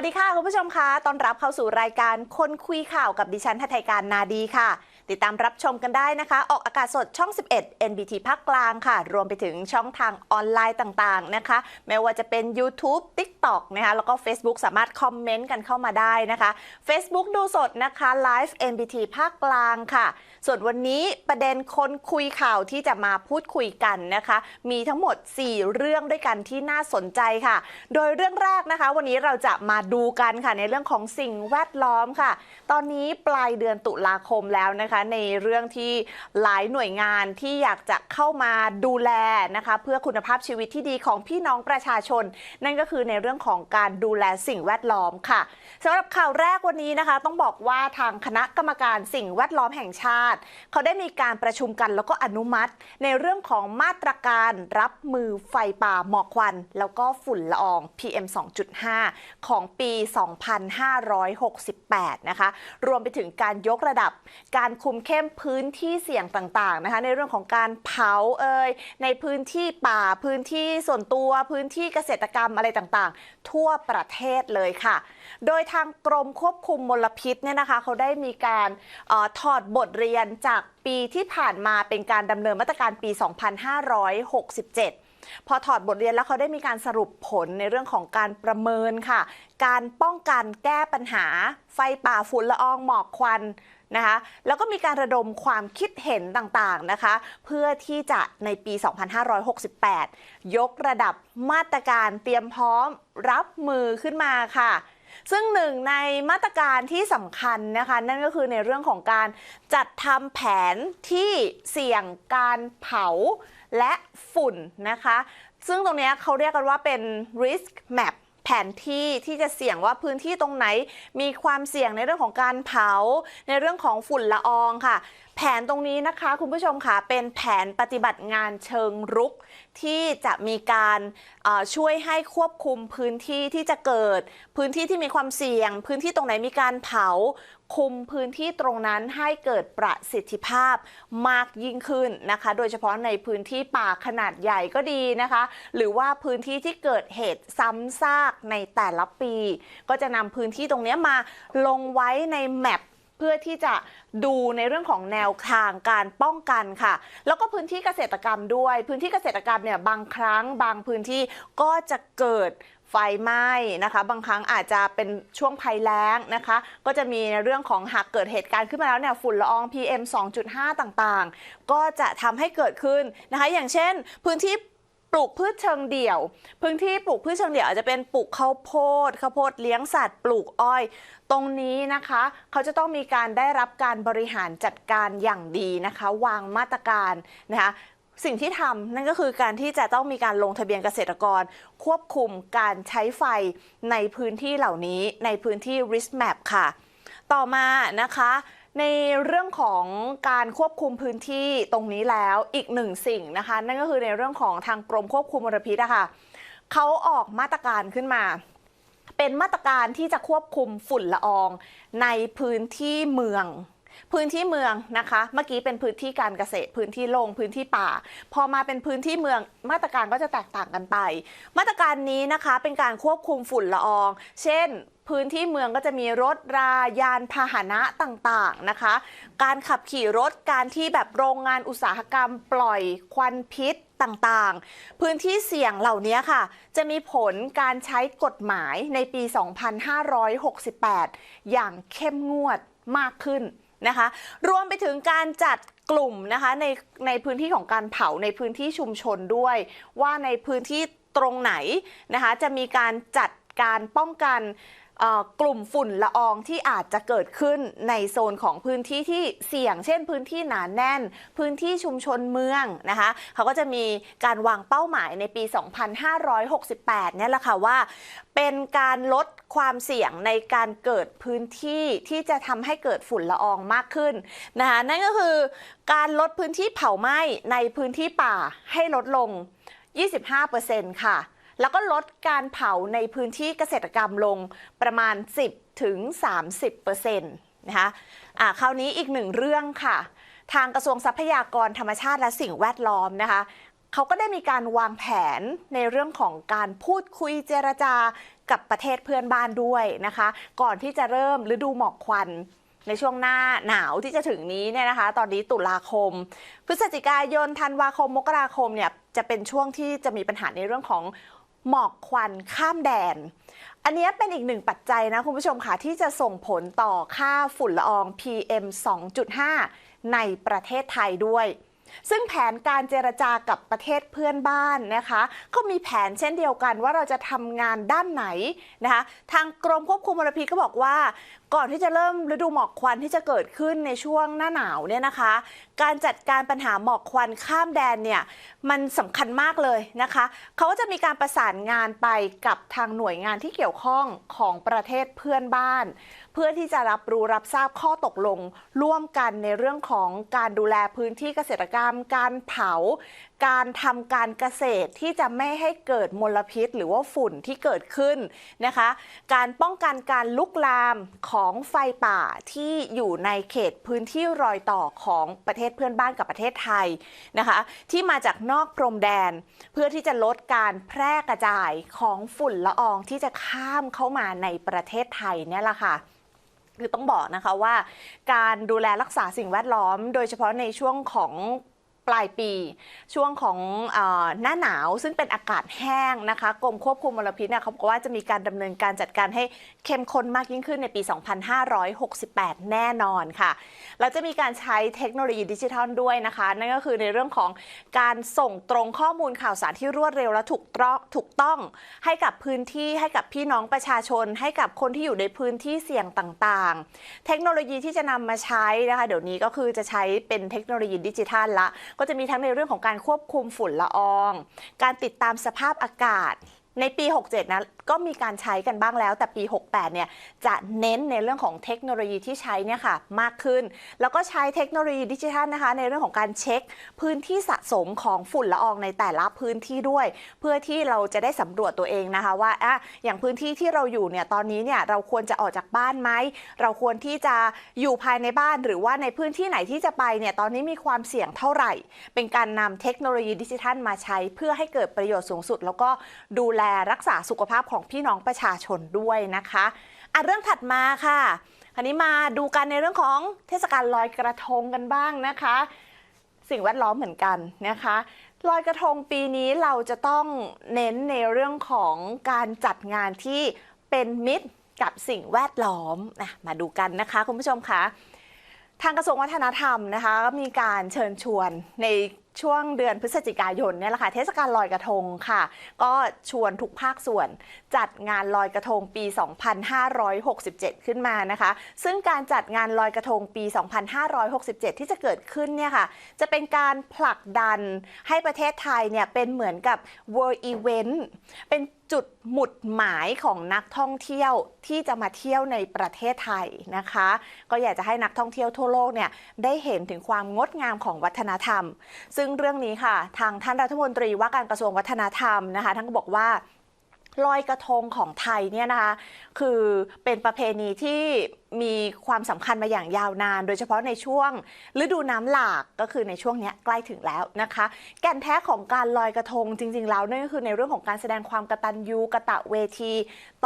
วัสดีค่ะ คุณผู้ชมคะต้อนรับเข้าสู่รายการคนคุยข่าวกับดิฉันทัตไทยการนาดีค่ะ ติดตามรับชมกันได้นะคะ ออกอากาศสดช่อง 11 NBT ภาคกลางค่ะ รวมไปถึงช่องทางออนไลน์ต่างๆนะคะ ไม่ว่าจะเป็น YouTube TikTok นะคะแล้วก็ Facebook สามารถคอมเมนต์กันเข้ามาได้นะคะ Facebook ดูสดนะคะ Live NBT ภาคกลางค่ะ ส่วนวันนี้ประเด็นคนคุยข่าวที่จะมาพูดคุยกันนะคะ มีทั้งหมด 4 เรื่องด้วยกันที่น่าสนใจค่ะ โดยเรื่องแรกนะคะ วันนี้เราจะมาดูกันค่ะในเรื่องของสิ่งแวดล้อมค่ะ ตอนนี้ปลายเดือนตุลาคมแล้วนะคะในเรื่องที่หลายหน่วยงานที่อยากจะเข้ามาดูแลนะคะ เพื่อคุณภาพชีวิตที่ดีของพี่น้องประชาชน นั่นก็คือในเรื่องของการดูแลสิ่งแวดล้อมค่ะสำหรับข่าวแรกวันนี้นะคะ ต้องบอกว่าทางคณะกรรมการสิ่งแวดล้อมแห่งชาติ เขาได้มีการประชุมกันแล้วก็อนุมัติ ในเรื่องของมาตรการรับมือไฟป่าหมอกควัน แล้วก็ฝุ่นละออง PM 2.5 ของปี 2568 นะคะ รวมไปถึงการยกระดับการคุุมเข้มพื้นที่เสี่ยงต่างๆนะคะในเรื่องของการเผาเอ่ยในพื้นที่ป่าพื้นที่ส่วนตัวพื้นที่เกษตรกรรมอะไรต่างๆ ทั่วประเทศเลยค่ะ โดยทางกรมควบคุมมลพิษเนี่ยนะคะเขาได้มีการออถอดบทเรียนจากปีที่ผ่านมาเป็นการดำเนินมาตรการปี 2567พอถอดบทเรียนแล้วเขาได้มีการสรุปผลในเรื่องของการประเมินค่ะ การป้องกันแก้ปัญหา ไฟป่าฝุ่นละอองหมอกควัน นะคะแล้วก็มีการระดมความคิดเห็นต่างๆนะคะ เพื่อที่จะในปี 2568 ยกระดับมาตรการเตรียมพร้อมรับมือขึ้นมาค่ะ ซึ่งหนึ่งในมาตรการที่สำคัญนะคะ นั่นก็คือในเรื่องของการจัดทำแผนที่เสี่ยงการเผาและฝุ่นนะคะ ซึ่งตรงนี้เขาเรียกกันว่าเป็น risk map ผนที่ที่จะเสี่ยงว่าพื้นที่ตรงไหน มีความเสี่ยงในเรื่องของการเผา ในเรื่องของฝุ่นละอองค่ะ แผนตรงนี้นะคะคุณผู้ชมค่ะเป็นแผนปฏิบัติงานเชิงรุก ที่จะมีการช่วยให้ควบคุมพื้นที่ที่จะเกิด พื้นที่ที่มีความเสี่ยง พื้นที่ตรงไหนมีการเผา คุมพื้นที่ตรงนั้นให้เกิดประสิทธิภาพมากยิ่งขึ้นนะคะ โดยเฉพาะในพื้นที่ป่าขนาดใหญ่ก็ดีนะคะ หรือว่าพื้นที่ที่เกิดเหตุซ้ำซากในแต่ละปี ก็จะนำพื้นที่ตรงนี้มาลงไว้ในแมปเพื่อที่จะดูในเรื่องของแนวทางการป้องกันค่ะ แล้วก็พื้นที่เกษตรกรรมด้วย พื้นที่เกษตรกรรมเนี่ยบางครั้งบางพื้นที่ก็จะเกิด ไฟไหม้นะคะ บางครั้งอาจจะเป็นช่วงภัยแล้งนะคะ ก็จะมีในเรื่องของหากเกิดเหตุการณ์ขึ้นมาแล้วเนี่ยฝุ่นละออง PM 2.5 ต่างๆ ก็จะทำให้เกิดขึ้นนะคะ อย่างเช่น พื้นที่ปลูกพืชเชิงเดี่ยว พื้นที่ปลูกพืชเชิงเดี่ยวอาจจะเป็นปลูกข้าวโพดข้าวโพดเลี้ยงสัตว์ปลูกอ้อย ตรงนี้นะคะ เขาจะต้องมีการได้รับการบริหารจัดการอย่างดีนะคะ วางมาตรการนะคะ สิ่งที่ทำนั่นก็คือการที่จะต้องมีการลงทะเบียนเกษตรกร ควบคุมการใช้ไฟในพื้นที่เหล่านี้ในพื้นที่ risk map ค่ะ ต่อมานะคะในเรื่องของการควบคุมพื้นที่ตรงนี้แล้วอีกหนึ่งสิ่งนะคะ นั่นก็คือในเรื่องของทางกรมควบคุมมลพิษอะค่ะเขาออกมาตรการขึ้นมา เป็นมาตรการที่จะควบคุมฝุ่นละอองในพื้นที่เมือง พื้นที่เมืองนะคะ เมื่อกี้เป็นพื้นที่การเกษตร พื้นที่โล่งพื้นที่ป่า พอมาเป็นพื้นที่เมืองมาตรการก็จะแตกต่างกันไป มาตรการนี้นะคะเป็นการควบคุมฝุ่นละออง เช่นพื้นที่เมืองก็จะมีรถรายานพาหนะต่างๆนะคะ การขับขี่รถการที่แบบโรงงานอุตสาหกรรมปล่อยควันพิษต่างๆ พื้นที่เสี่ยงเหล่านี้ค่ะ จะมีผลการใช้กฎหมายในปี 2568 อย่างเข้มงวดมากขึ้น นะคะ รวมไปถึงการจัดกลุ่มนะคะในในพื้นที่ของการเผาในพื้นที่ชุมชนด้วย ว่าในพื้นที่ตรงไหนนะคะจะมีการจัดการป้องกัน กลุ่มฝุ่นละอองที่อาจจะเกิดขึ้นในโซนของพื้นที่ที่เสี่ยง เช่น พื้นที่หนาแน่น พื้นที่ชุมชนเมืองนะคะเขาก็จะมีการวางเป้าหมายในปี 2568 เนี่ยแหละค่ะว่าเป็นการลดความเสี่ยงในการเกิดพื้นที่ที่จะทำให้เกิดฝุ่นละอองมากขึ้นนะคะนั่นก็คือการลดพื้นที่เผาไหม้ในพื้นที่ป่าให้ลดลง 25%ค่ะ แล้วก็ลดการเผาในพื้นที่เกษตรกรรมลงประมาณ 10ถึง30%นะคะอ่าคราวนี้อีกหนึ่งเรื่องค่ะ ทางกระทรวงทรัพยากรธรรมชาติและสิ่งแวดล้อมนะคะเขาก็ได้มีการวางแผนในเรื่องของการพูดคุยเจรจากับประเทศเพื่อนบ้านด้วยนะคะ ก่อนที่จะเริ่มฤดูหมอกควันในช่วงหน้าหนาวที่จะถึงนี้เนี่ยนะคะ ตอนนี้ตุลาคม พฤศจิกายนธันวาคมมกราคมเนี่ยจะเป็นช่วงที่จะมีปัญหาในเรื่องของ หมอกควันข้ามแดน อันนี้เป็นอีกหนึ่งปัจจัยนะคุณผู้ชมค่ะ ที่จะส่งผลต่อค่าฝุ่นละออง PM 2.5 ในประเทศไทยด้วย ซึ่งแผนการเจรจากับประเทศเพื่อนบ้านนะคะก็มีแผนเช่นเดียวกันว่าเราจะทำงานด้านไหนนะคะ ทางกรมควบคุมมลพิษก็บอกว่า ก่อนที่จะเริ่มฤดูหมอกควันที่จะเกิดขึ้นในช่วงหน้าหนาวเนี่ยนะคะ การจัดการปัญหาหมอกควันข้ามแดนเนี่ยมันสำคัญมากเลยนะคะ เขาก็จะมีการประสานงานไปกับทางหน่วยงานที่เกี่ยวข้องของประเทศเพื่อนบ้าน เพื่อที่จะรับรู้รับทราบข้อตกลง ร่วมกันในเรื่องของการดูแลพื้นที่เกษตรกรรม การเผา การทำการเกษตรที่จะไม่ให้เกิดมลพิษ หรือว่าฝุ่นที่เกิดขึ้นนะคะ การป้องกันการลุกลามของไฟป่าที่อยู่ในเขตพื้นที่รอยต่อของประเทศเพื่อนบ้านกับประเทศไทยนะคะ ที่มาจากนอกพรมแดน เพื่อที่จะลดการแพร่กระจายของฝุ่นละอองที่จะข้ามเข้ามาในประเทศไทยเนี่ยแหละค่ะคือต้องบอกนะคะว่า การดูแลรักษาสิ่งแวดล้อม โดยเฉพาะในช่วงของ ปลายปี ช่วงของอหน้าหนาวซึ่งเป็นอากาศแห้งนะคะกรมควบคุมมลพิษเนี่ยเขาบอกว่าจะมีการดำเนินการจัดการให้เข้มข้นมากยิ่งขึ้นในปี 2568 แน่นอนค่ะ แล้วจะมีการใช้เทคโนโลยีดิจิทัลด้วยนะคะ นั่นก็คือในเรื่องของการส่งตรงข้อมูลข่าวสารที่รวดเร็วและถูกต้องถูกต้อง ให้กับพื้นที่ให้กับพี่น้องประชาชน ให้กับคนที่อยู่ในพื้นที่เสี่ยงต่างๆ เทคโนโลยีที่จะนำมาใช้นะคะ เดี๋ยวนี้ก็คือจะใช้เป็นเทคโนโลยีดิจิทัลละก็จะมีทั้งในเรื่องของการควบคุมฝุ่นละออง การติดตามสภาพอากาศในปี 67 นะ ก็มีการใช้กันบ้างแล้ว แต่ปี 68 เนี่ยจะเน้นในเรื่องของเทคโนโลยีที่ใช้เนี่ยค่ะมากขึ้น แล้วก็ใช้เทคโนโลยีดิจิทัลนะคะ ในเรื่องของการเช็คพื้นที่สะสมของฝุ่นละอองในแต่ละพื้นที่ด้วย เพื่อที่เราจะได้สำรวจตัวเองนะคะว่าอะอย่างพื้นที่ที่เราอยู่เนี่ยตอนนี้เนี่ยเราควรจะออกจากบ้านไหมเราควรที่จะอยู่ภายในบ้านหรือว่าในพื้นที่ไหนที่จะไปเนี่ยตอนนี้มีความเสี่ยงเท่าไหร่ เป็นการนำเทคโนโลยีดิจิทัลมาใช้ เพื่อให้เกิดประโยชน์สูงสุด แล้วก็ดูแลรักษาสุขภาพของพี่น้องประชาชนด้วยนะคะอะเรื่องถัดมาค่ะคันนี้มาดูกันในเรื่องของเทศกาลลอยกระทงกันบ้างนะคะ สิ่งแวดล้อมเหมือนกันนะคะลอยกระทงปีนี้เราจะต้องเน้นในเรื่องของการจัดงานที่เป็นมิตรกับสิ่งแวดล้อมนะมาดูกันนะคะคุณผู้ชมคะทางกระทรวงวัฒนธรรมนะคะ มีการเชิญชวนใน ช่วงเดือนพฤศจิกายนเนี่ยแหละค่ะเทศกาลลอยกระทงค่ะ ก็ชวนทุกภาคส่วนจัดงานลอยกระทงปี 2567 ขึ้นมานะคะ ซึ่งการจัดงานลอยกระทงปี 2567 ที่จะเกิดขึ้นเนี่ยค่ะจะเป็นการผลักดันให้ประเทศไทยเนี่ยเป็นเหมือนกับ World Event เป็นจุดหมุดหมายของนักท่องเที่ยวที่จะมาเที่ยวในประเทศไทยนะคะ ก็อยากจะให้นักท่องเที่ยวทั่วโลกเนี่ยได้เห็นถึงความงดงามของวัฒนธรรม ซึ่งเรื่องนี้ค่ะ ทางท่านรัฐมนตรีว่าการกระทรวงวัฒนธรรมนะคะท่านก็บอกว่าลอยกระทงของไทยเนี่ยนะคะคือเป็นประเพณีที่มีความสำคัญมาอย่างยาวนาน โดยเฉพาะในช่วงฤดูน้ำหลากก็คือในช่วงนี้ใกล้ถึงแล้วนะคะ แก่นแท้ของการลอยกระทงจริง ๆ แล้วนั่นก็คือในเรื่องของการแสดงความกตัญญูกะตะเวที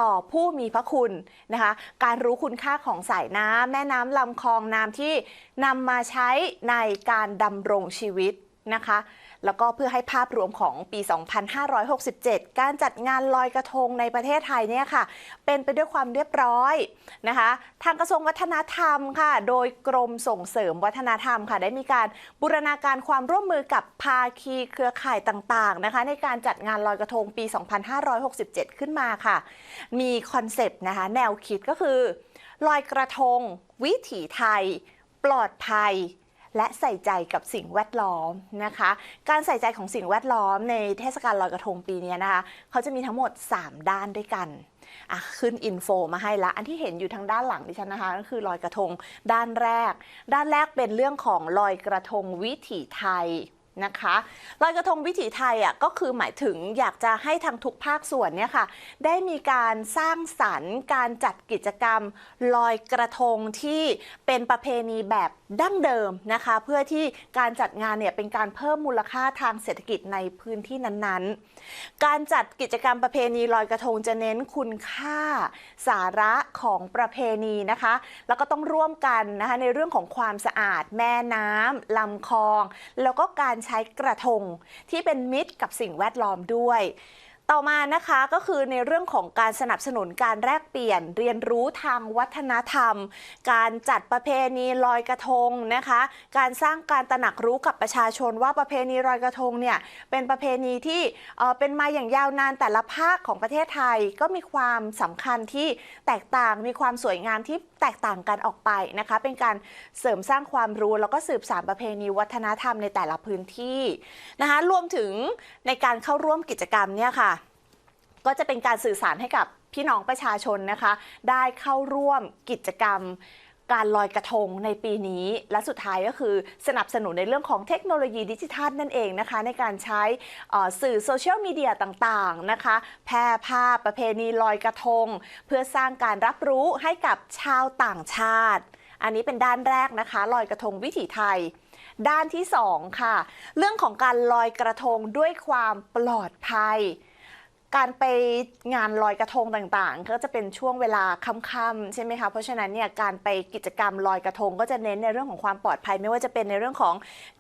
ต่อผู้มีพระคุณนะคะ การรู้คุณค่าของสายน้ำแม่น้ำลำคลองน้ำที่นำมาใช้ในการดำรงชีวิต นะคะ แล้วก็เพื่อให้ภาพรวมของปี 2567 การจัดงานลอยกระทงในประเทศไทยเนี่ยค่ะ เป็นไปด้วยความเรียบร้อยนะคะ ทางกระทรวงวัฒนธรรมค่ะ โดยกรมส่งเสริมวัฒนธรรมค่ะ ได้มีการบูรณาการความร่วมมือกับภาคีเครือข่ายต่างๆนะคะ ในการจัดงานลอยกระทงปี 2567 ขึ้นมาค่ะ มีคอนเซปต์นะคะ แนวคิดก็คือลอยกระทง วิถีไทย ปลอดภัย และใส่ใจกับสิ่งแวดล้อมนะคะ การใส่ใจของสิ่งแวดล้อมในเทศกาลลอยกระทงปีนี้นะคะ เขาจะมีทั้งหมด 3 ด้านด้วยกันอะขึ้นอินโฟมาให้ละ อันที่เห็นอยู่ทางด้านหลังดิฉันนะคะก็คือลอยกระทงด้านแรก ด้านแรกเป็นเรื่องของลอยกระทงวิถีไทย นะคะลอยกระทงวิถีไทยอะก็คือหมายถึงอยากจะให้ทางทุกภาคส่วนเนี่ยค่ะได้มีการสร้างสรรค์การจัดกิจกรรมลอยกระทงที่เป็นประเพณีแบบดั้งเดิมนะคะ เพื่อที่การจัดงานเนี่ยเป็นการเพิ่มมูลค่าทางเศรษฐกิจในพื้นที่นั้นๆ การจัดกิจกรรมประเพณีลอยกระทงจะเน้นคุณค่าสาระของประเพณีนะคะ แล้วก็ต้องร่วมกันนะคะในเรื่องของความสะอาดแม่น้ำลำคลอง แล้วก็การใช้กระทงที่เป็นมิตรกับสิ่งแวดล้อมด้วย ต่อมานะคะก็คือในเรื่องของการสนับสนุนการแลกเปลี่ยนเรียนรู้ทางวัฒนธรรม การจัดประเพณีลอยกระทงนะคะ การสร้างการตระหนักรู้กับประชาชนว่าประเพณีลอยกระทงเนี่ยเป็นประเพณีที่เป็นมาอย่างยาวนานแต่ละภาคของประเทศไทยก็มีความสำคัญที่แตกต่างมีความสวยงามที่แตกต่างกันออกไปนะคะ เป็นการเสริมสร้างความรู้แล้วก็สืบสานประเพณีวัฒนธรรมในแต่ละพื้นที่นะคะรวมถึงในการเข้าร่วมกิจกรรมเนี่ยค่ะ ก็จะเป็นการสื่อสารให้กับพี่น้องประชาชนนะคะ ได้เข้าร่วมกิจกรรมการลอยกระทงในปีนี้ และสุดท้ายก็คือสนับสนุนในเรื่องของเทคโนโลยีดิจิทัลนั่นเองนะคะ ในการใช้สื่อโซเชียลมีเดียต่างๆนะคะ แพร่ภาพประเพณีลอยกระทง เพื่อสร้างการรับรู้ให้กับชาวต่างชาติ อันนี้เป็นด้านแรกนะคะลอยกระทงวิถีไทย ด้านที่สองค่ะ เรื่องของการลอยกระทงด้วยความปลอดภัย การไปงานลอยกระทงต่างๆ ก็จะเป็นช่วงเวลาค่ำๆใช่ไหมคะ เพราะฉะนั้นเนี่ยการไปกิจกรรมลอยกระทง ก็จะเน้นในเรื่องของความปลอดภัย ไม่ว่าจะเป็นในเรื่องของ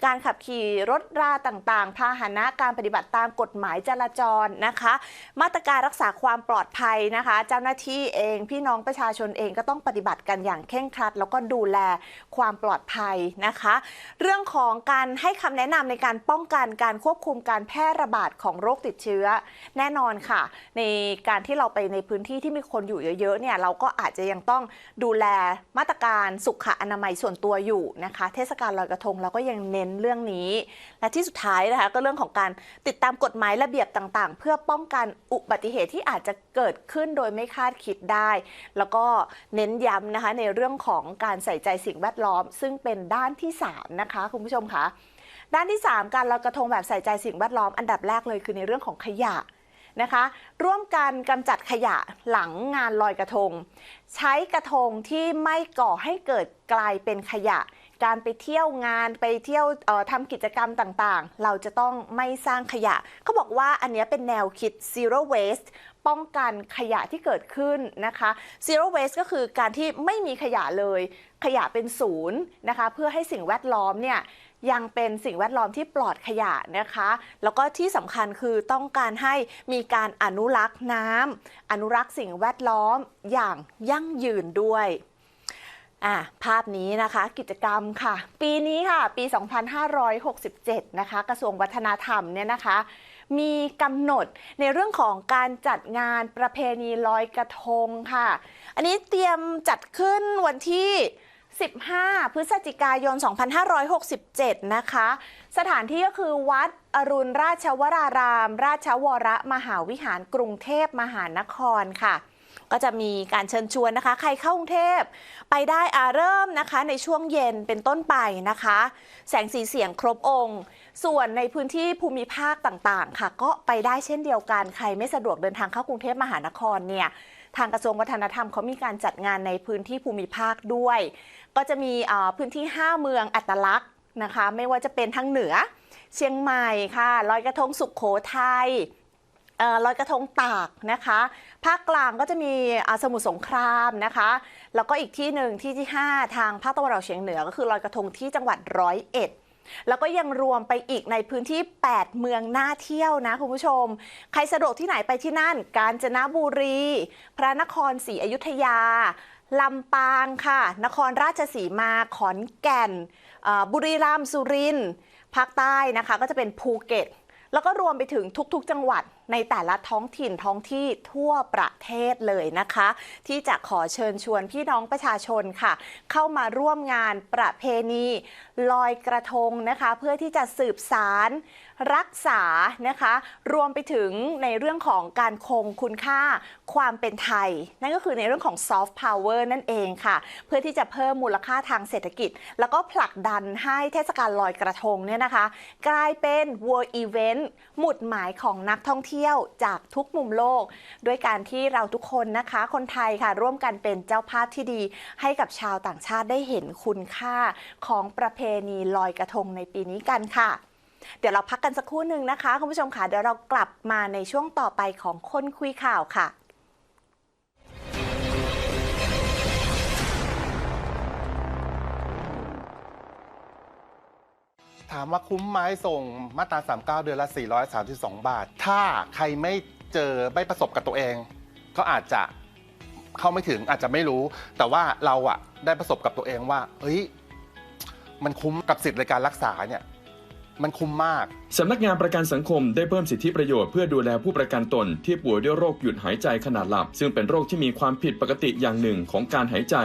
การขับขี่รถราต่างๆ พาหนะการปฏิบัติตามกฎหมายจราจรนะคะ มาตรการรักษาความปลอดภัยนะคะ เจ้าหน้าที่เองพี่น้องประชาชนเองก็ต้องปฏิบัติกันอย่างเคร่งครัด แล้วก็ดูแลความปลอดภัยนะคะ เรื่องของการให้คำแนะนำในการป้องกันการควบคุมการแพร่ระบาดของโรคติดเชื้อแน่นอนค่ะ ในการที่เราไปในพื้นที่ที่มีคนอยู่เยอะๆเนี่ยเราก็อาจจะยังต้องดูแลมาตรการสุขอนามัยส่วนตัวอยู่นะคะ เทศกาลลอยกระทงเราก็ยังเน้นเรื่องนี้ และที่สุดท้ายนะคะก็เรื่องของการติดตามกฎหมายระเบียบต่างๆ เพื่อป้องกันอุบัติเหตุที่อาจจะเกิดขึ้นโดยไม่คาดคิดได้ แล้วก็เน้นย้ำนะคะในเรื่องของการใส่ใจสิ่งแวดล้อม ซึ่งเป็นด้านที่สามนะคะคุณผู้ชมคะด้านที่ 3 การลอยกระทงแบบใส่ใจสิ่งแวดล้อมอันดับแรกเลยคือในเรื่องของขยะ นะคะ ร่วมกันกำจัดขยะหลังงานลอยกระทง ใช้กระทงที่ไม่ก่อให้เกิดกลายเป็นขยะ การไปเที่ยวงานไปเที่ยวออทำกิจกรรมต่างๆ เราจะต้องไม่สร้างขยะ เขาบอกว่าอันนี้เป็นแนวคิด zero waste ป้องกันขยะที่เกิดขึ้นนะคะ zero waste ก็คือการที่ไม่มีขยะเลย ขยะเป็นศูนย์นะคะ เพื่อให้สิ่งแวดล้อมเนี่ย ยังเป็นสิ่งแวดล้อมที่ปลอดขยะนะคะ แล้วก็ที่สำคัญคือต้องการให้มีการอนุรักษ์น้ำอนุรักษ์สิ่งแวดล้อมอย่างยั่งยืนด้วยอะภาพนี้นะคะกิจกรรมค่ะ ปีนี้ค่ะ ปี 2567 นะคะ กระทรวงวัฒนธรรมเนี่ยนะคะ มีกำหนดในเรื่องของการจัดงานประเพณีลอยกระทงค่ะ อันนี้เตรียมจัดขึ้นวันที่ 15 พฤศจิกายน 2567 นะคะ สถานที่ก็คือวัดอรุณราชวราราม ราชวรมหาวิหารกรุงเทพมหานครค่ะ ก็จะมีการเชิญชวนนะคะ ใครเข้ากรุงเทพไปได้อาเริ่มนะคะ ในช่วงเย็นเป็นต้นไปนะคะ แสงสีเสียงครบองค์ ส่วนในพื้นที่ภูมิภาคต่างๆ ค่ะ ก็ไปได้เช่นเดียวกัน ใครไม่สะดวกเดินทางเข้ากรุงเทพมหานครเนี่ยทางกระทรวงวัฒนธรรมเขามีการจัดงานในพื้นที่ภูมิภาคด้วย ก็จะมีพื้นที่ 5 เมืองอัตลักษณ์นะคะ ไม่ว่าจะเป็นทางเหนือ เชียงใหม่ค่ะลอยกระทงสุขโขทัยลอยกระทงตากนะคะ ภาคกลางก็จะมีสมุทรสงครามนะคะ แล้วก็อีกที่หนึ่งที่ที่ 5 ทางภาคตะวันออกเฉียงเหนือก็คือลอยกระทงที่จังหวัดร้อยเอ็ดแล้วก็ยังรวมไปอีกในพื้นที่ 8 เมืองน่าเที่ยวนะคุณผู้ชม ใครสะดวกที่ไหนไปที่นั่น กาญจนบุรี พระนครศรีอยุธยา ลำปางค่ะ นครราชสีมา ขอนแก่น บุรีรัมย์ สุรินทร์ ภาคใต้นะคะ ก็จะเป็นภูเก็ต แล้วก็รวมไปถึงทุกๆ จังหวัดในแต่ละท้องถิ่นท้องที่ทั่วประเทศเลยนะคะ ที่จะขอเชิญชวนพี่น้องประชาชนค่ะ เข้ามาร่วมงานประเพณี ลอยกระทงนะคะ เพื่อที่จะสืบสาร รักษานะคะ รวมไปถึงในเรื่องของการคงคุณค่าความเป็นไทย นั่นก็คือในเรื่องของซอฟต์พาวเวอร์นั่นเองค่ะ เพื่อที่จะเพิ่มมูลค่าทางเศรษฐกิจ แล้วก็ผลักดันให้เทศกาลลอยกระทงเนี่ยนะคะ กลายเป็น World Event หมุดหมายของนักท่องเที่ยวจากทุกมุมโลก ด้วยการที่เราทุกคนนะคะ คนไทยค่ะ ร่วมกันเป็นเจ้าภาพที่ดี ให้กับชาวต่างชาติได้เห็นคุณค่าของประเพณีลอยกระทงในปีนี้กันค่ะ เดี๋ยวเราพักกันสักครู่หนึ่งนะคะ คุณผู้ชมค่ะเดี๋ยวเรากลับมาในช่วงต่อไปของคนคุยข่าวค่ะถามว่าคุ้มไหมส่งมาตรา 39 เดือนละ 432 บาท ถ้าใครไม่เจอไม่ประสบกับตัวเอง ก็อาจจะเข้าไม่ถึงอาจจะไม่รู้ แต่ว่าเราอะได้ประสบกับตัวเองว่า เฮ้ย มันคุ้มกับสิทธิ์ในการรักษาเนี่ย มันคุ้มมาก สำนักงานประกันสังคมได้เพิ่มสิทธิประโยชน์เพื่อดูแลผู้ประกันตนที่ป่วยด้วยโรคหยุดหายใจขนาดหลับ ซึ่งเป็นโรคที่มีความผิดปกติอย่างหนึ่งของการหายใจ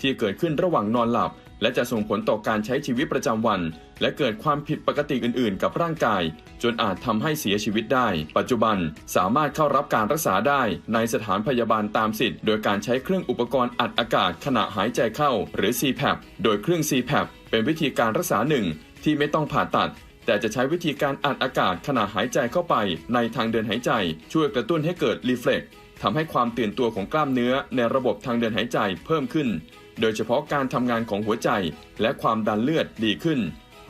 ที่เกิดขึ้นระหว่างนอนหลับ และจะส่งผลต่อการใช้ชีวิตประจำวัน และเกิดความผิดปกติอื่น ๆ กับร่างกาย จนอาจทำให้เสียชีวิตได้ ปัจจุบันสามารถเข้ารับการรักษาได้ในสถานพยาบาลตามสิทธิ์ โดยการใช้เครื่องอุปกรณ์อัดอากาศขณะหายใจเข้า หรือ CPAP โดยเครื่อง CPAP เป็นวิธีการรักษาหนึ่งที่ไม่ต้องผ่าตัด แต่จะใช้วิธีการอัดอากาศขณะหายใจเข้าไปในทางเดินหายใจ ช่วยกระตุ้นให้เกิดรีเฟล็กทำให้ความตื่นตัวของกล้ามเนื้อในระบบทางเดินหายใจเพิ่มขึ้น โดยเฉพาะการทำงานของหัวใจและความดันเลือดดีขึ้น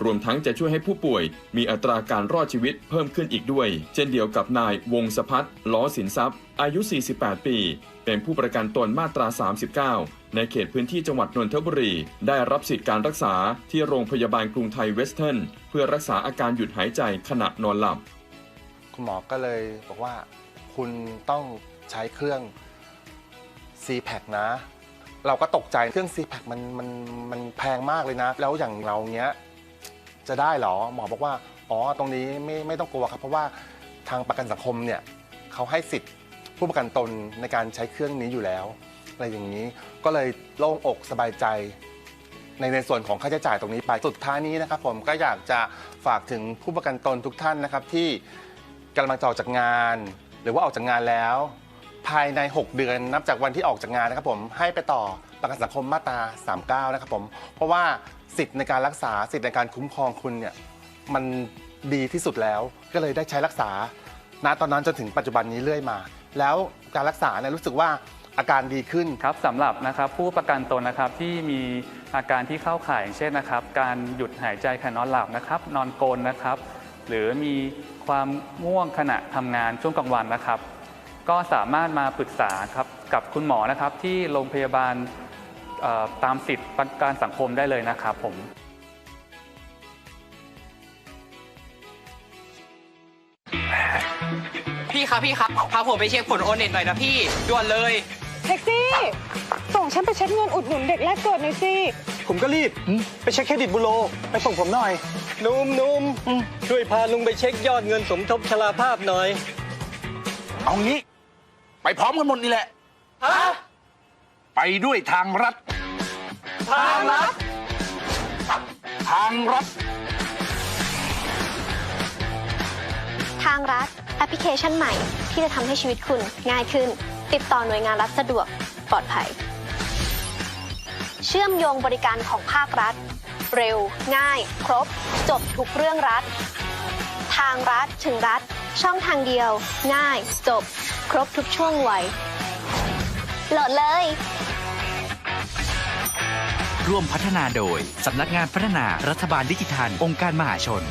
รวมทั้งจะช่วยให้ผู้ป่วย มีอัตราการรอดชีวิตเพิ่มขึ้นอีกด้วย เช่นเดียวกับนายวงศพัฒน์ล้อสินทรัพย์ อายุ 48 ปี เป็นผู้ประกันตนมาตรา 39 ในเขตพื้นที่จังหวัดนนทบุรี ได้รับสิทธิการรักษาที่โรงพยาบาลกรุงไทยเวสเทิร์นเพื่อรักษาอาการหยุดหายใจขณะนอนหลับ คุณหมอก็เลยบอกว่าคุณต้องใช้เครื่อง c p a c นะ เราก็ตกใจเครื่อง c p a c มันมันมันแพงมากเลยนะ แล้วอย่างเราเนี้ย จะได้เหรอหมอบอกว่าอ๋อตรงนี้ไม่ไม่ต้องกลัวครับเพราะว่าทางประกันสังคมเนี่ยเขาให้สิทธิ์ผู้ประกันตนในการใช้เครื่องนี้อยู่แล้ว อะไรอย่างนี้ก็เลยโล่งอกสบายใจ ในในส่วนของค่าใช้จ่ายตรงนี้ไปสุดท้ายนี้นะครับ ผมก็อยากจะฝากถึงผู้ประกันตนทุกท่านนะครับ ที่กำลังจะออกจากงาน หรือว่าออกจากงานแล้ว ภายใน 6 เดือนนับจากวันที่ออกจากงานนะครับ ผมให้ไปต่อประกันสังคมมาตรา 39 นะครับผมเพราะว่า สิทธิ์ในการรักษาสิทธิ์ในการคุ้มครองคุณเนี่ยมันดีที่สุดแล้วก็เลยได้ใช้รักษา ณตอนนั้นจนถึงปัจจุบันนี้เรื่อยมา แล้วการรักษาเนี่ยรู้สึกว่าอาการดีขึ้น ครับสำหรับนะครับผู้ประกันตนนะครับที่มีอาการที่เข้าข่ายเช่นนะครับ การหยุดหายใจขณะนอนหลับนะครับ นอนกนนะครับ หรือมีความง่วงขณะทำงานช่วงกลางวันนะครับ ก็สามารถมาปรึกษาครับกับคุณหมอนะครับที่โรงพยาบาล ตามสิทธิประกันสังคมได้เลยนะครับผมพี่ครับพี่ครับพาผมไปเช็คผลโอเน็ตหน่อยนะพี่ด่วนเลยแท็กซี่ ส่งฉันไปเช็คเงินอุดหนุนเด็กแรกเกิดหน่อยสิผมก็รีบ ไปเช็คเครดิตบูโรไปส่งผมหน่อย นุ่มนุ่มช่วยพาลุงไปเช็คยอดเงินสมทบชราภาพหน่อย เอางี้ ไปพร้อมกันหมดนี่แหละ ไปด้วยทางรัฐ ทางรัฐ ทางรัฐ ทางรัฐ แอปพลิเคชันใหม่ที่จะทำให้ชีวิตคุณง่ายขึ้น ติดต่อหน่วยงานรัฐสะดวกปลอดภัย เชื่อมโยงบริการของภาครัฐ เร็ว ง่าย ครบ จบทุกเรื่องรัฐ ทางรัฐถึงรัฐ ช่องทางเดียว ง่าย จบ ครบทุกช่วงวัยโหลดเลย ร่วมพัฒนาโดย สำนักงานพัฒนารัฐบาลดิจิทัล องค์การมหาชน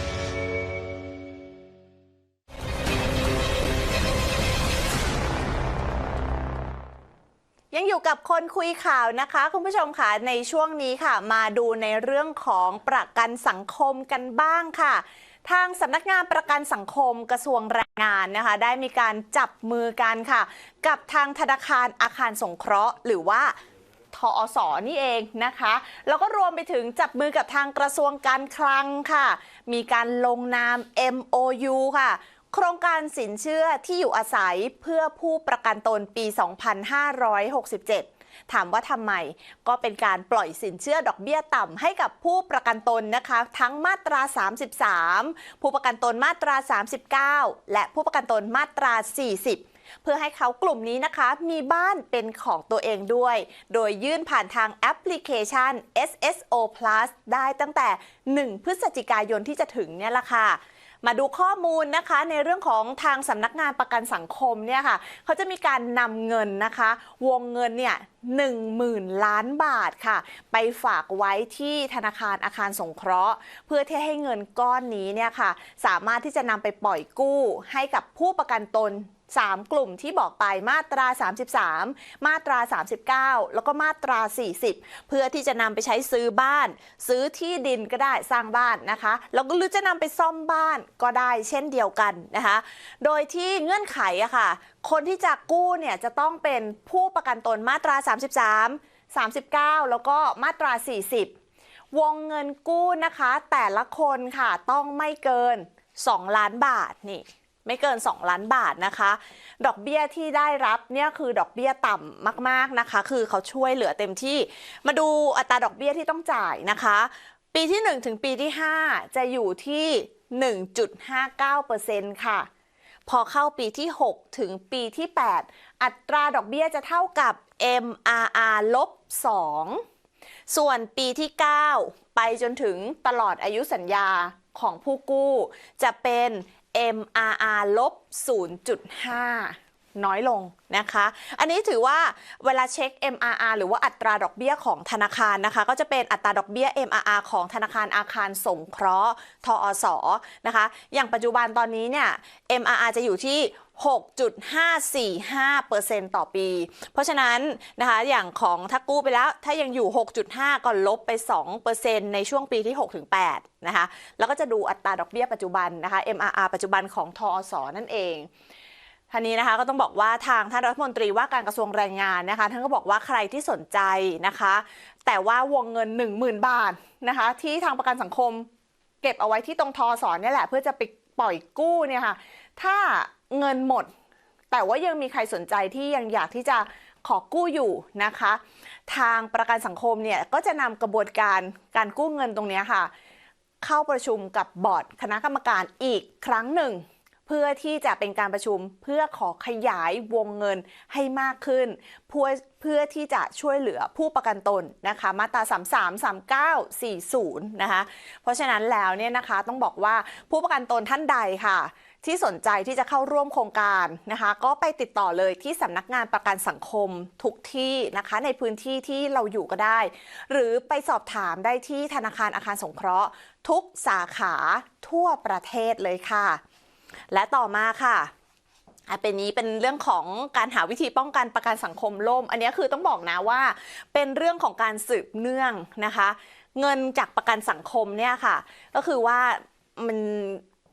ยังอยู่กับคนคุยข่าวนะคะ คุณผู้ชมค่ะในช่วงนี้ค่ะ มาดูในเรื่องของประกันสังคมกันบ้างค่ะทางสำนักงานประกันสังคมกระทรวงแรงงานนะคะ ได้มีการจับมือกันค่ะ กับทางธนาคารอาคารสงเคราะห์ หรือว่า ทอสนี่เองนะคะ แล้วก็รวมไปถึงจับมือกับทางกระทรวงการคลังค่ะ มีการลงนาม MOU ค่ะโครงการสินเชื่อที่อยู่อาศัยเพื่อผู้ประกันตนปี 2567 ถามว่าทำไม ก็เป็นการปล่อยสินเชื่อดอกเบี้ยต่ำให้กับผู้ประกันตนนะคะ ทั้งมาตรา 33 ผู้ประกันตนมาตรา 39 และผู้ประกันตนมาตรา 40 เพื่อให้เขากลุ่มนี้นะคะ มีบ้านเป็นของตัวเองด้วย โดยยื่นผ่านทางแอปพลิเคชัน SSO Plus ได้ตั้งแต่ 1 พฤศจิกายนที่จะถึงเนี่ยละค่ะมาดูข้อมูลนะคะในเรื่องของทางสำนักงานประกันสังคมเนี่ยค่ะเขาจะมีการนำเงินนะคะ วงเงินเนี่ยหนึ่งหมื่นล้านบาทค่ะ ไปฝากไว้ที่ธนาคารอาคารสงเคราะห์ เพื่อที่ให้เงินก้อนนี้เนี่ยค่ะ สามารถที่จะนำไปปล่อยกู้ให้กับผู้ประกันตน 3 กลุ่มที่บอกไปมาตรา 33 มาตรา 39 แล้วก็มาตรา 40 เพื่อที่จะนำไปใช้ซื้อบ้าน ซื้อที่ดินก็ได้สร้างบ้านนะคะ แล้วก็หรือจะนำไปซ่อมบ้านก็ได้เช่นเดียวกันนะคะ โดยที่เงื่อนไขอะค่ะ คนที่จะกู้เนี่ยจะต้องเป็นผู้ประกันตนมาตรา 33 39 แล้วก็มาตรา 40 วงเงินกู้นะคะ แต่ละคนค่ะต้องไม่เกิน 2 ล้านบาทนี่ ไม่เกิน 2 ล้านบาทนะคะ ดอกเบี้ยที่ได้รับเนี่ยคือดอกเบี้ยต่ำมากๆนะคะ คือเขาช่วยเหลือเต็มที่มาดูอัตราดอกเบี้ยที่ต้องจ่ายนะคะ ปีที่ 1 ถึงปีที่ 5 จะอยู่ที่ 1.59%ค่ะ พอเข้าปีที่ 6 ถึงปีที่ 8 อัตราดอกเบี้ยจะเท่ากับ MRR ลบ 2 ส่วนปีที่ 9 ไปจนถึงตลอดอายุสัญญาของผู้กู้ จะเป็น MRR ลบ 0.5 น้อยลงนะคะ อันนี้ถือว่าเวลาเช็ค MRR หรือว่าอัตราดอกเบี้ยของธนาคารนะคะ ก็จะเป็นอัตราดอกเบี้ย MRR ของธนาคารอาคารสงเคราะห์ทอสนะคะ อย่างปัจจุบันตอนนี้เนี่ย MRR จะอยู่ที่6.545%ต่อปี เพราะฉะนั้นนะคะอย่างของถ้ากู้ไปแล้วถ้ายังอยู่ 6.5 ก็ลบไป 2%ในช่วงปีที่ 6-8 นะคะ แล้วก็จะดูอัตราดอกเบี้ยปัจจุบันนะคะ MRR ปัจจุบันของทอสนั่นเอง ท่านี้นะคะก็ต้องบอกว่าทางท่านรัฐมนตรีว่าการกระทรวงแรงงานนะคะท่านก็บอกว่าใครที่สนใจนะคะ แต่ว่าวงเงิน 10,000 บาทนะคะที่ทางประกันสังคมเก็บเอาไว้ที่ตรงทอสอนนี่แหละ เพื่อจะไปปล่อยกู้เนี่ยค่ะถ้าเงินหมด แต่ว่ายังมีใครสนใจที่ยังอยากที่จะขอกู้อยู่นะคะ ทางประกันสังคมเนี่ยก็จะนำกระบวนการการกู้เงินตรงนี้ค่ะ เข้าประชุมกับบอร์ดคณะกรรมการอีกครั้งหนึ่ง เพื่อที่จะเป็นการประชุมเพื่อขอขยายวงเงินให้มากขึ้นเพื่อเพื่อที่จะช่วยเหลือผู้ประกันตนนะคะมาตรา 33 39 40 นะคะเพราะฉะนั้นแล้วเนี่ยนะคะต้องบอกว่าผู้ประกันตนท่านใดค่ะที่สนใจที่จะเข้าร่วมโครงการนะคะ ก็ไปติดต่อเลยที่สำนักงานประกันสังคมทุกที่นะคะ ในพื้นที่ที่เราอยู่ก็ได้ หรือไปสอบถามได้ที่ธนาคารอาคารสงเคราะห์ ทุกสาขาทั่วประเทศเลยค่ะ และต่อมาค่ะอะเป็นนี้เป็นเรื่องของการหาวิธีป้องกันประกันสังคมล่ม อันนี้คือต้องบอกนะว่า เป็นเรื่องของการสืบเนื่องนะคะ เงินจากประกันสังคมเนี่ยค่ะ ก็คือว่ามัน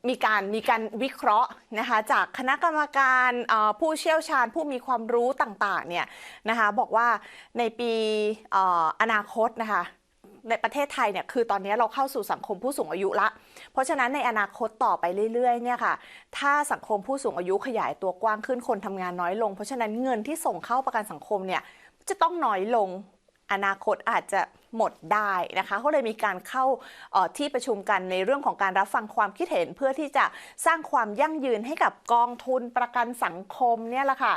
มีการมีการวิเคราะห์นะคะจากคณะกรรมการผู้เชี่ยวชาญผู้มีความรู้ต่างๆเนี่ยนะคะบอกว่าในปีอออนาคตนะคะ ในประเทศไทยเนี่ยคือตอนนี้เราเข้าสู่สังคมผู้สูงอายุละ เพราะฉะนั้นในอนาคตต่อไปเรื่อยๆเนี่ยค่ะ ถ้าสังคมผู้สูงอายุขยายตัวกว้างขึ้นคนทำงานน้อยลง เพราะฉะนั้นเงินที่ส่งเข้าประกันสังคมเนี่ยจะต้องน้อยลง อนาคตอาจจะ หมดได้นะคะก็เลยมีการเข้าที่ประชุมกันในเรื่องของการรับฟังความคิดเห็นเพื่อที่จะสร้างความยั่งยืนให้กับกองทุนประกันสังคมเนี่ยแหละค่ะ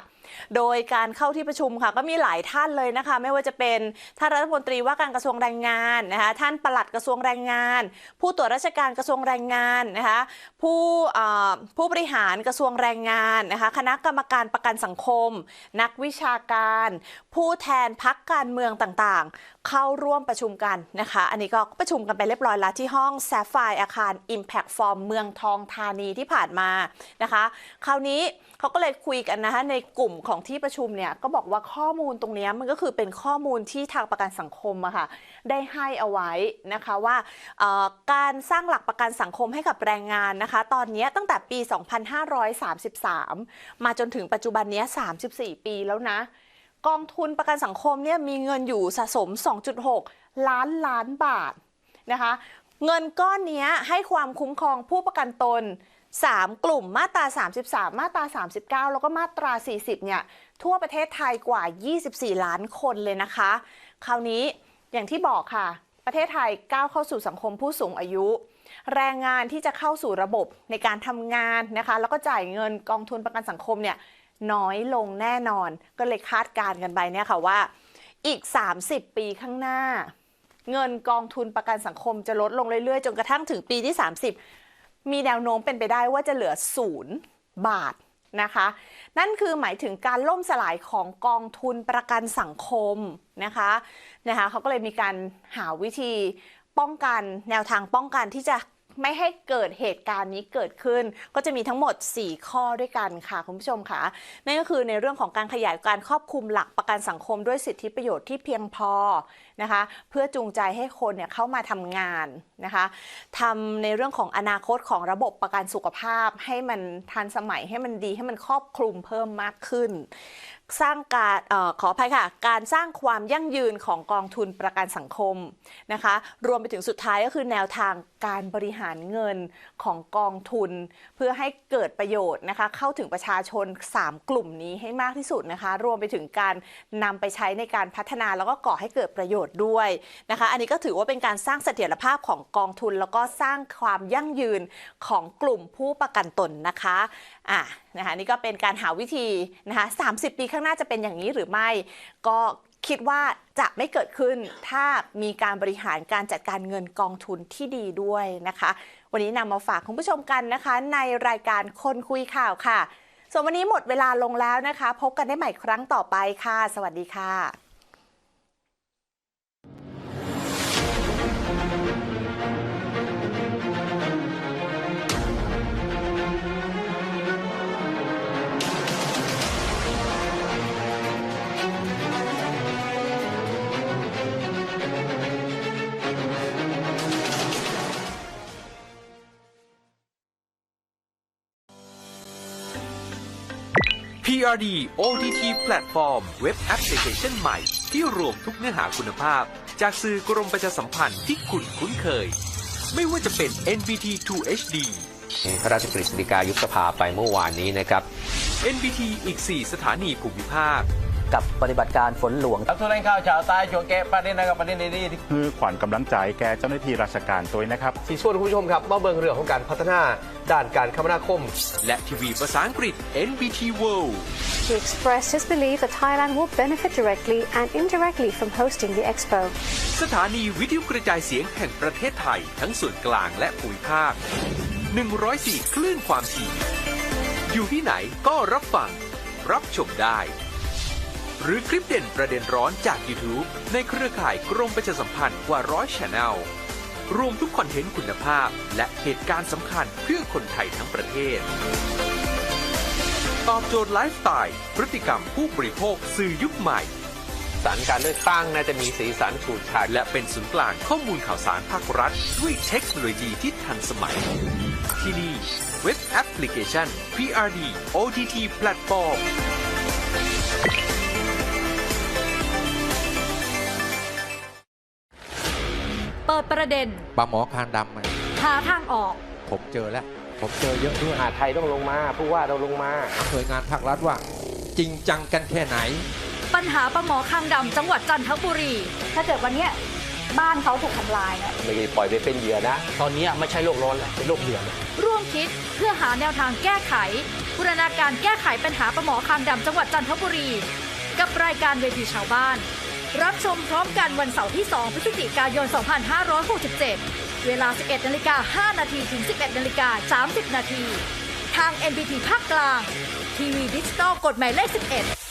โดยการเข้าที่ประชุมค่ะก็มีหลายท่านเลยนะคะ ไม่ว่าจะเป็นท่านรัฐมนตรีว่าการกระทรวงแรงงานนะคะท่านปลัดกระทรวงแรงงาน ผู้ตรวจราชการกระทรวงแรงงานนะคะผู้ผู้บริหารกระทรวงแรงงานนะคะคณะกรรมการประกันสังคม นักวิชาการ ผู้แทนพักการเมืองต่างๆ เข้าร่วมประชุมกันนะคะ อันนี้ก็ประชุมกันไปเรียบร้อยแล้วที่ห้องแซฟไฟอาคาร Impact Form เมืองทองธานีที่ผ่านมานะคะ คราวนี้เขาก็เลยคุยกันนะคะในกลุ่มของที่ประชุมเนี่ยก็บอกว่าข้อมูลตรงนี้มันก็คือเป็นข้อมูลที่ทางประกันสังคมอะค่ะได้ให้เอาไว้นะคะว่าการสร้างหลักประกันสังคมให้กับแรงงานนะคะ ตอนนี้ตั้งแต่ปี 2533 มาจนถึงปัจจุบันนี้ 34 ปีแล้วนะ กองทุนประกันสังคมเนี่ยมีเงินอยู่สะสม 2.6 ล้านล้านบาทนะคะ เงินก้อนนี้ให้ความคุ้มครองผู้ประกันตน 3 กลุ่มมาตรา 33 มาตรา 39 แล้วก็มาตรา 40 เนี่ย ทั่วประเทศไทยกว่า 24 ล้านคนเลยนะคะ คราวนี้อย่างที่บอกค่ะ ประเทศไทยก้าวเข้าสู่สังคมผู้สูงอายุ แรงงานที่จะเข้าสู่ระบบในการทำงานนะคะ แล้วก็จ่ายเงินกองทุนประกันสังคมเนี่ย น้อยลงแน่นอน ก็เลยคาดการณ์กันไปเนี่ยค่ะว่าอีก 30 ปีข้างหน้า เงินกองทุนประกันสังคมจะลดลงเรื่อยๆ จนกระทั่งถึงปีที่ 30 มีแนวโน้มเป็นไปได้ว่าจะเหลือศูนย์บาทนะคะ นั่นคือหมายถึงการล่มสลายของกองทุนประกันสังคมนะคะนะคะเขาก็เลยมีการหาวิธีป้องกันแนวทางป้องกันที่จะ ไม่ให้เกิดเหตุการณ์นี้เกิดขึ้น ก็จะมีทั้งหมด 4 ข้อด้วยกันค่ะคุณผู้ชมค่ะนั่นก็คือในเรื่องของการขยายการครอบคลุมหลักประกันสังคมด้วยสิทธิประโยชน์ที่เพียงพอ นะคะ เพื่อจูงใจให้คนเนี่ยเข้ามาทำงานนะคะทำในเรื่องของอนาคตของระบบประกันสุขภาพให้มันทันสมัยให้มันดีให้มันครอบคลุมเพิ่มมากขึ้น สร้างการออขออภัยค่ะ การสร้างความยั่งยืนของกองทุนประกันสังคมนะคะ รวมไปถึงสุดท้ายก็คือแนวทางการบริหารเงินของกองทุน เพื่อให้เกิดประโยชน์นะคะ เข้าถึงประชาชน 3 กลุ่มนี้ให้มากที่สุดนะคะ รวมไปถึงการนำไปใช้ในการพัฒนาแล้วก็ก่อให้เกิดประโยชน์ด้วยนะคะ อันนี้ก็ถือว่าเป็นการสร้างเสถียรภาพของกองทุน แล้วก็สร้างความยั่งยืนของกลุ่มผู้ประกันตนนะคะอะนะคะนี่ก็เป็นการหาวิธีนะคะ30 ปีข้างหน้าจะเป็นอย่างนี้หรือไม่ ก็คิดว่าจะไม่เกิดขึ้นถ้ามีการบริหารการจัดการเงินกองทุนที่ดีด้วยนะคะ วันนี้นำมาฝากคุณผู้ชมกันนะคะ ในรายการคนคุยข่าวค่ะส่วนวันนี้หมดเวลาลงแล้วนะคะ พบกันได้ใหม่ครั้งต่อไปค่ะ สวัสดีค่ะ PRD OTT แพลตฟอร์มเว็บแอปพลิเคชันใหม่ ที่รวมทุกเนื้อหาคุณภาพ จากสื่อกรมประชาสัมพันธ์ที่คุณคุ้นเคย ไม่ว่าจะเป็น NBT 2 HD พระราชกฤษฎีกายุบสภาไปเมื่อวานนี้นะครับ NBT อีก 4 สถานีภูมิภาค กับปฏิบัติการฝนหลวงรับทุเรียนข้าวชาวใต้โจเกะประเด็นนะครับประเด็นนี้คือขวัญกำลังใจแก่เจ้าหน้าที่ราชการตัวนะครับสีชวนคุณผู้ชมครับมาเบิงเรื่องของการพัฒนาด้านการคมนาคม และทีวีภาษาอังกฤษ NBT World He expressed his belief that Thailand will benefit directly and indirectly from hosting the expo. สถานีวิทยุกระจายเสียงแห่งประเทศไทย ทั้งส่วนกลางและภูมิภาค 104 คลื่นความถี่ อยู่ที่ไหนก็รับฟัง รับชมได้ หรือคลิปเด่นประเด็นร้อนจาก YouTube ในเครือข่ายกรมประชาสัมพันธ์กว่าร้อยช n แนลรวมทุกคอนเทนต์คุณภาพ และเหตุการณ์สำคัญเพื่อคนไทยทั้งประเทศ ตอบโจทย์ไลฟ์สไตล์พฤติกรรมผู้บริโภคสื่อยุคใหม่สารการเลือกตั้งน่าจะมีสีสันฉูดฉาดและเป็นศูนย์กลางข้อมูลข่าวสารภาครัฐ ด้วยเทคโนโลยีที่ทันสมัย ที่นี่เว็บแอปพลิเคชัน PRD OTT Platform ปิดประเด็นปลาหมอคางดำอะหาทางออก ผมเจอแล้ว ผมเจอเยอะด้วยหาไทยต้องลงมาผู้ว่าต้องลงมา หน่วยงานภาครัฐว่า จริงจังกันแค่ไหน ปัญหาปลาหมอคางดำจังหวัดจันทบุรี ถ้าเกิดวันเนี้ยบ้านเขาถูกทำลายเนี่ยไม่ได้ปล่อยไปเป็นเหยื่อนะ ตอนนี้ไม่ใช่โลกร้อนแล้วเป็นโลกเดือดร่วมคิดเพื่อหาแนวทางแก้ไขบูรณาการแก้ไขปัญหาปลาหมอคางดำจังหวัดจันทบุรี กับรายการเวทีชาวบ้าน รับชมพร้อมกันวันเสาร์ที่ 2 พฤศจิกายน 2567 เวลา 11นาฬิกา5นาทีถึง 11นาฬิกา30 นาที ทาง NBT ภาคกลาง ทีวีดิจิตอลกฎหมายเลข 11